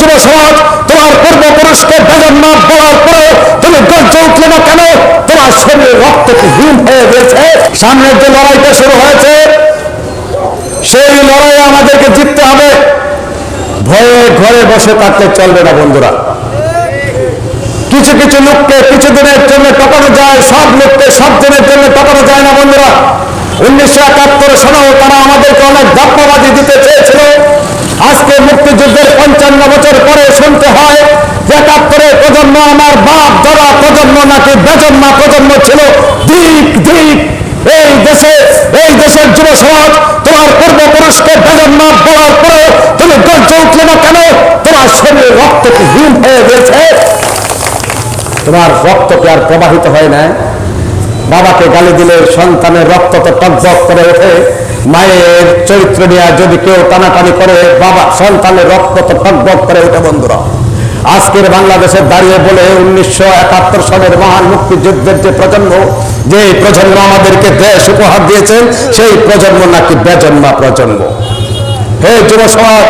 যুব সমাজ তোমার বলার পরে তুমি গর্জে উঠলে না কেন? তোমার শরীর রক্ত হীন হয়ে গেছে? সামনের যে লড়াইটা শুরু হয়েছে, সেই লড়াই আমাদেরকে জিততে হবে। ভয়ে ঘরে বসে থাকলে চলবে না, বন্ধুরা। কিছু কিছু লোককে কিছু দিনের জন্য টকানো যায়, সব লোককে সব দিনের জন্য টকানো যায় না, বন্ধুরা। উনিশশো একাত্তর সালেও তারা আমাদেরকে অনেক পঞ্চান্ন বছর পরে শুনতে হয় যে একাত্তরের প্রজন্ম আমার বাপ, দাদা প্রজন্ম নাকি বেজন্মা প্রজন্ম ছিল। দিক দিক এই দেশে, এই দেশের যুব সমাজ, তোমার পূর্বপুরুষকে বেজন্মা বলার পরে তুমি গর্জে উঠলে না কেন? তোমার শরীর রক্ত কি হীন হয়ে গেছে? তোমার রক্ত কি আর প্রবাহিত হয় না বাবাকে গালি দিলে সন্তানের রক্ত তো টকবক করে ওঠে। মায়ের চরিত্র নিয়ে যদি কেউ টানাটানি করে, বাবা সন্তানের রক্ত তো টকবক করে ওঠে বন্ধুরা। আজকের বাংলাদেশে দাঁড়িয়ে বলে উনিশশো একাত্তর সালের মহান মুক্তিযুদ্ধের যে প্রজন্ম যে প্রজন্ম আমাদেরকে দেশ উপহার দিয়েছেন, সেই প্রজন্ম নাকি বেজন্মা প্রজন্ম। হে যুব সমাজ,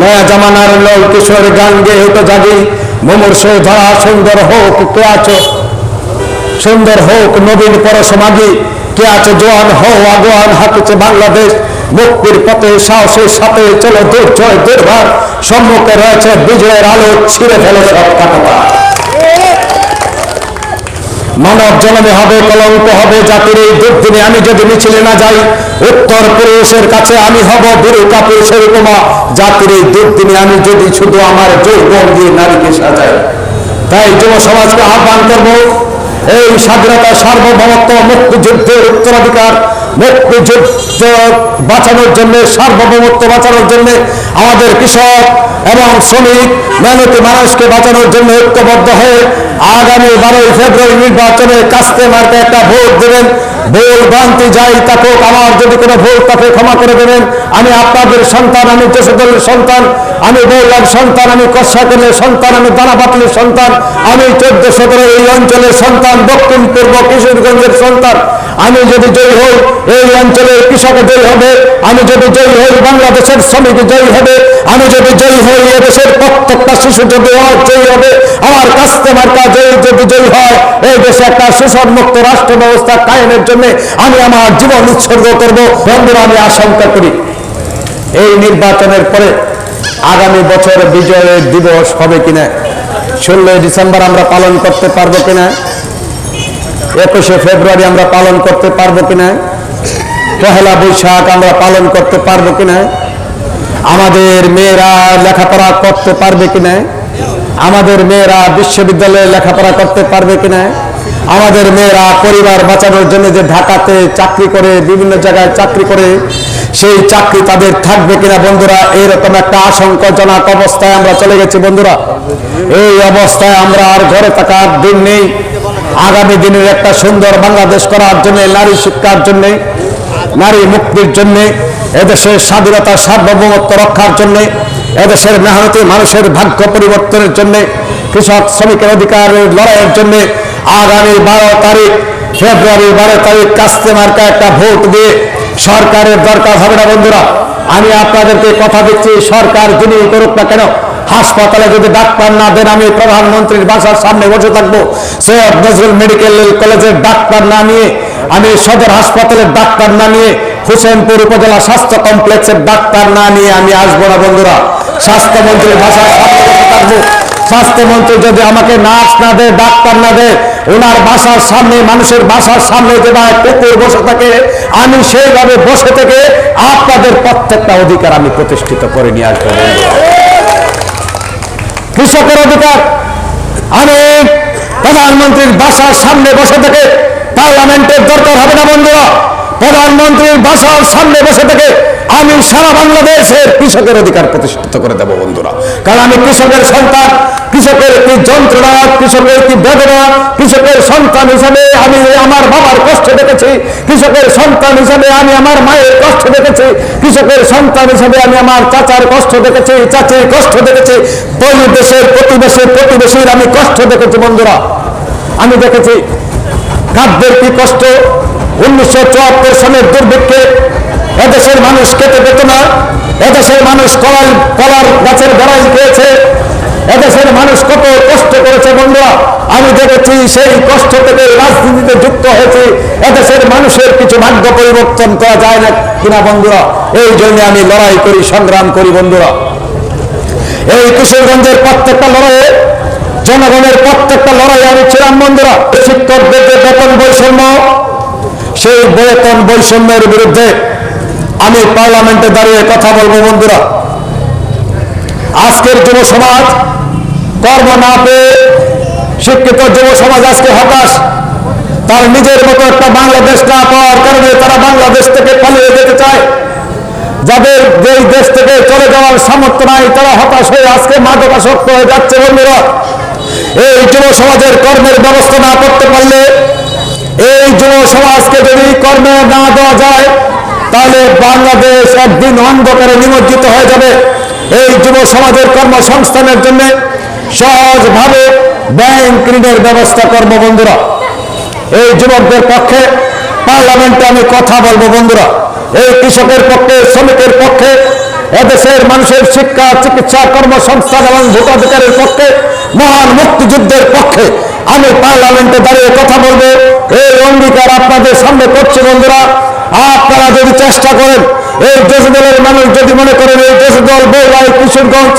নয়া জামানার লোক কিশোর গান গেয়ে উঠে জাগি, মুমূর্ষ ধরা সুন্দর হোক, কে আছো? সুন্দর হোক নবীন পরশ মাগি কে আছো জোয়ান হও, আগুয়ান হাঁটছে বাংলাদেশ। মুক্তির পথে সাহসের সাথে চলো দুর্জয় দুর্ভার সম্মুখে রয়েছে বিজয়ের আলো, ছিঁড়ে ফেলে সব কাটা মানব জনমে হবে, কলঙ্ক হবে জাতির এই দুর্দিনে। আমি যদি মিছিলে না যাই, উত্তর পুরুষের কাছে আমি হব বিরুকা পুরুষের উপমা জাতির এই দুর্দিনে আমি যদি শুধু আমার যৌবন দিয়ে নারীকে সাজাই, তাই যুব সমাজকে আহ্বান করব এই স্বাধীনতা সার্বভৌমত্ব মুক্তিযুদ্ধের উত্তরাধিকার বাঁচানোর জন্য, সার্বভৌমত্ব বাঁচানোর জন্য, আমাদের কৃষক এবং শ্রমিক মেহনতি মানুষকে বাঁচানোর জন্য ঐক্যবদ্ধ হয়ে আগামী বারোই ফেব্রুয়ারি নির্বাচনে কাস্তে মার্কে একটা ভোট দেবেন। ভুল ভ্রান্তি যাই থাকুক, আমার যদি কোনো ভুল থাকে ক্ষমা করে দেবেন। আমি আপনাদের সন্তান, আমি যশোদলের সন্তান, আমি বৌলার সন্তান, আমি কষাকলের সন্তান, আমি দানাপাতলির সন্তান, আমি চোদ্দ সতেরো এই অঞ্চলের সন্তান, দক্ষিণ পূর্ব কিশোরগঞ্জের সন্তান। আমি যদি জয়ী হই এই অঞ্চলের কৃষক জয়ী হবে। আমি যদি জয়ী হই, বাংলাদেশের শ্রমিক জয়ী হবে। আমি যদি জয়ী হই, এদেশের প্রত্যেকটা শিশু যদি জয়ী হবে, আমার কাস্তে মার্কা জয়ী যদি জয়ী হয়, এই দেশে একটা শোষণ মুক্ত রাষ্ট্র ব্যবস্থা কায়েমের জন্য আমি আমার জীবন উৎসর্গ করব। বন্ধুরা, আমি আশঙ্কা করি, এই নির্বাচনের পরে আগামী বছর বিজয়ের দিবস হবে কিনা, ষোলোই ডিসেম্বর আমরা পালন করতে পারব কিনা, একুশে ফেব্রুয়ারি আমরা পালন করতে পারব কিনা পহেলা বৈশাখ আমরা পালন করতে পারব কিনা আমাদের মেয়েরা লেখাপড়া করতে পারবে কিনা আমাদের মেয়েরা বিশ্ববিদ্যালয়ে লেখাপড়া করতে পারবে কিনা আমাদের মেয়েরা পরিবার বাঁচানোর জন্য যে ঢাকাতে চাকরি করে, বিভিন্ন জায়গায় চাকরি করে, সেই চাকরি তাদের থাকবে কিনা বন্ধুরা, এরকম একটা আশঙ্কাজনক অবস্থায় আমরা চলে গেছি, বন্ধুরা। এই অবস্থায় আমরা আর ঘরে থাকার দিন নেই। আগামী দিনের একটা সুন্দর বাংলাদেশ করার জন্য, নারী শিক্ষার জন্য নারী মুক্তির জন্য, এদেশের স্বাধীনতা, সার্বভৌমত্ব রক্ষার জন্য, এদেশের মেহনতি মানুষের ভাগ্য পরিবর্তনের জন্য, কৃষক শ্রমিকের অধিকারের লড়াইয়ের জন্য, আগামী বারো তারিখ, ফেব্রুয়ারি বারো তারিখ কাস্তে মার্কা একটা ভোট দিয়ে সরকারের দরকার হবে না, বন্ধুরা। আমি আপনাদেরকে কথা দিচ্ছি, সরকার যিনি করুক না কেন হাসপাতালে যদি ডাক্তার না দেন, আমি প্রধানমন্ত্রীর বাসার সামনে বসে থাকব। সৈয়দ নজরুল মেডিকেল কলেজের ডাক্তার না নিয়ে, আমি সদর হাসপাতালের ডাক্তার না নিয়ে, হুসেনপুর উপজেলা স্বাস্থ্য কমপ্লেক্সের ডাক্তার না নিয়ে আমি আসব না, বন্ধুরা। স্বাস্থ্যমন্ত্রীর বাসার সামনে বসে থাকব। স্বাস্থ্যমন্ত্রী যদি আমাকে নার্স না দেয়, ডাক্তার না দেয়, ওনার বাসার সামনে, মানুষের বাসার সামনে যে যেভাবে কুকুর বসে থাকে, আমি সেইভাবে বসে থেকে আপনাদের প্রত্যেকটা অধিকার আমি প্রতিষ্ঠিত করে নিয়ে আসব। কৃষকের অধিকার। আমি প্রধানমন্ত্রীর বাসার সামনে বসে থেকে পার্লামেন্টের দরকার হবে না বন্ধুরা। প্রধানমন্ত্রীর বাসার সামনে বসে থেকে আমি সারা বাংলাদেশের কৃষকের অধিকার প্রতিষ্ঠিত করে দেব, বন্ধুরা। কারণ আমি কৃষকের সন্তান, কৃষকের কি যন্ত্রণা, কৃষকের কি বেদনা, কৃষকের সন্তান হিসাবে আমি আমার বাবার কষ্ট দেখেছি, কৃষকের সন্তান হিসাবে আমি আমার মায়ের কষ্ট দেখেছি, কৃষকের সন্তান হিসাবে আমি আমার চাচার কষ্ট দেখেছি, চাচির কষ্ট দেখেছি বলি দেশের প্রতিবেশী, প্রতিবেশীর আমি কষ্ট দেখেছি, বন্ধুরা। আমি দেখেছি খাদ্যের কি কষ্ট উনিশশো চুয়াত্তর সালের দুর্ভিক্ষে এদেশের মানুষ খেতে পেত না। এদেশের মানুষ কলার কলার গাছের গোড়ায় কষ্ট করেছে বন্ধুরা। আমি দেখেছি সেই কষ্ট থেকে রাজনীতিতে যুক্ত হয়েছে। এদেশের মানুষের কিছু ভাগ্য পরিবর্তন করা যায় না কিনা বন্ধুরা। এই জন্য আমি লড়াই করি, সংগ্রাম করি বন্ধুরা। এই কিশোরগঞ্জের প্রত্যেকটা লড়াইয়ে, জনগণের প্রত্যেকটা লড়াই আমি ছিলাম বন্ধুরা। শিক্ষকদের বেতন, বৈষম্য সেই বেতন বৈষম্যের বিরুদ্ধে আমি পার্লামেন্টে দাঁড়িয়ে কথা বলব, বন্ধুরা। আজকের যুব সমাজ কর্ম না পেয়ে শিক্ষিত যুব সমাজ আজকে হতাশ। তার নিজের মতো একটা বাংলাদেশ না পাওয়ার কারণে তারা বাংলাদেশ থেকে পালিয়ে যেতে চায়। যাদের যেই দেশ থেকে চলে যাওয়ার সামর্থ্য নাই, তারা হতাশ হয়ে আজকে মাদকাসক্ত হয়ে যাচ্ছে, বন্ধুরা। এই যুব সমাজের কর্মের ব্যবস্থা না করতে পারলে এই যুব সমাজকে যদি কর্মে না দেওয়া যায়, তাহলে বাংলাদেশ একদিন অন্ধকারে নিমজ্জিত হয়ে যাবে। এই যুব সমাজের কর্মসংস্থানের জন্য সহজভাবে ব্যাংক ঋণের ব্যবস্থা করব বন্ধুরা। এই যুবকদের পক্ষে পার্লামেন্টে আমি কথা বলব বন্ধুরা। এই কৃষকের পক্ষে, শ্রমিকের পক্ষে, এদেশের মানুষের শিক্ষা, চিকিৎসা, কর্মসংস্থান এবং ভোটাধিকারের পক্ষে, মহান মুক্তিযুদ্ধের পক্ষে আমি পার্লামেন্টে দাঁড়িয়ে কথা বলব। অঙ্গীকার আপনাদের সামনে করছি বন্ধুরা। আপনারা যদি চেষ্টা করেন, এই দেশ দলের মানুষ যদি মনে করেন, এই দেশ দল বৌলাই কিশোরগঞ্জ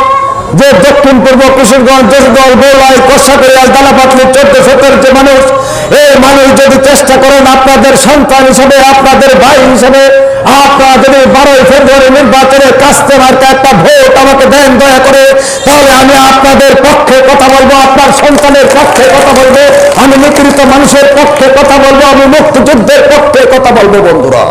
যে দক্ষিণ পূর্ব কিশোরগঞ্জ দেশ দল বৌলাই কষাকরিয়াল দালাপাতলি চোদ্দ সতের যে মানুষ, এই মানুষ যদি চেষ্টা করেন আপনাদের সন্তান হিসেবে, আপনাদের ভাই হিসেবে, আপনারা যদি বারোই ফেব্রুয়ারি নির্বাচনে কাস্তে মার্কে একটা ভোট আমাকে দেন, দয়া করে, তাহলে আমি আপনাদের পক্ষে কথা বলব, আপনার সন্তানের পক্ষে কথা বলব। মানুষের পক্ষে কথা বলব আমি মুক্তিযুদ্ধের পক্ষে কথা বলব বন্ধুরা।